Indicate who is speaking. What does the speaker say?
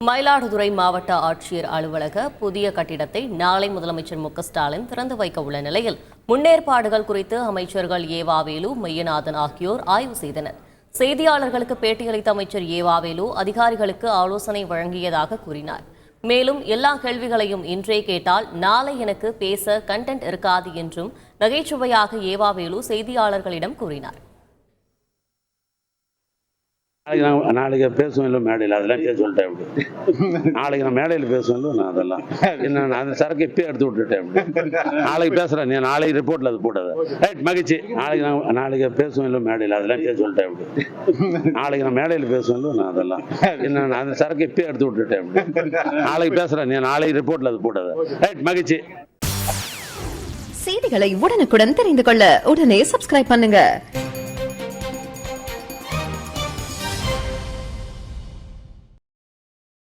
Speaker 1: மயிலாடுதுறை மாவட்ட ஆட்சியர் அலுவலக புதிய கட்டிடத்தை நாளை முதலமைச்சர் மு ஸ்டாலின் திறந்து வைக்க உள்ள நிலையில் முன்னேற்பாடுகள் குறித்து அமைச்சர்கள் ஏவாவேலு மையநாதன் ஆகியோர் ஆய்வு செய்தனர். செய்தியாளர்களுக்கு பேட்டியளித்த அமைச்சர் ஏவாவேலு அதிகாரிகளுக்கு ஆலோசனை வழங்கியதாக கூறினார். மேலும் எல்லா கேள்விகளையும் இன்றே கேட்டால் நாளை எனக்கு பேச கண்டென்ட் இருக்காது என்றும் நகைச்சுவையாக ஏவாவேலு செய்தியாளர்களிடம் கூறினார்.
Speaker 2: நாளைக்கு நான் நாளைக்கு பேசுவேன் இல்லை மேடையில் அதெல்லாம் கேட்க சொல்லிட்டேன் அப்படி நாளைக்கு நான் மேடையில் பேசுவேன் இல்லை நான் அதெல்லாம் என்ன நான் அந்த சரக்கு இப்பயே எடுத்து விட்டுட்டேன் அப்படி. நாளைக்கு பேசுகிறேன் நீ நாளைக்கு ரிப்போர்ட்டில் அது போட்டது. ரைட் மகிழ்ச்சி. நாளைக்கு நான் நாளைக்கு பேசுவேன் இல்லை மேடையில் அதெல்லாம் கேட்க சொல்லிட்டேன் அப்படி நாளைக்கு நான் மேடையில் பேசுவேன் இல்லை நான் அதெல்லாம் என்ன நான் அந்த சரக்கு இப்பயே எடுத்து விட்டுட்டேன் அப்படி. நாளைக்கு பேசுகிறேன் நீ நாளைக்கு ரிப்போர்ட்டில் அது போட்டது. ரைட் மகிழ்ச்சி.
Speaker 3: செய்திகளை உடனுக்குடன் தெரிந்து கொள்ள உடனே சப்ஸ்கிரைப் பண்ணுங்க.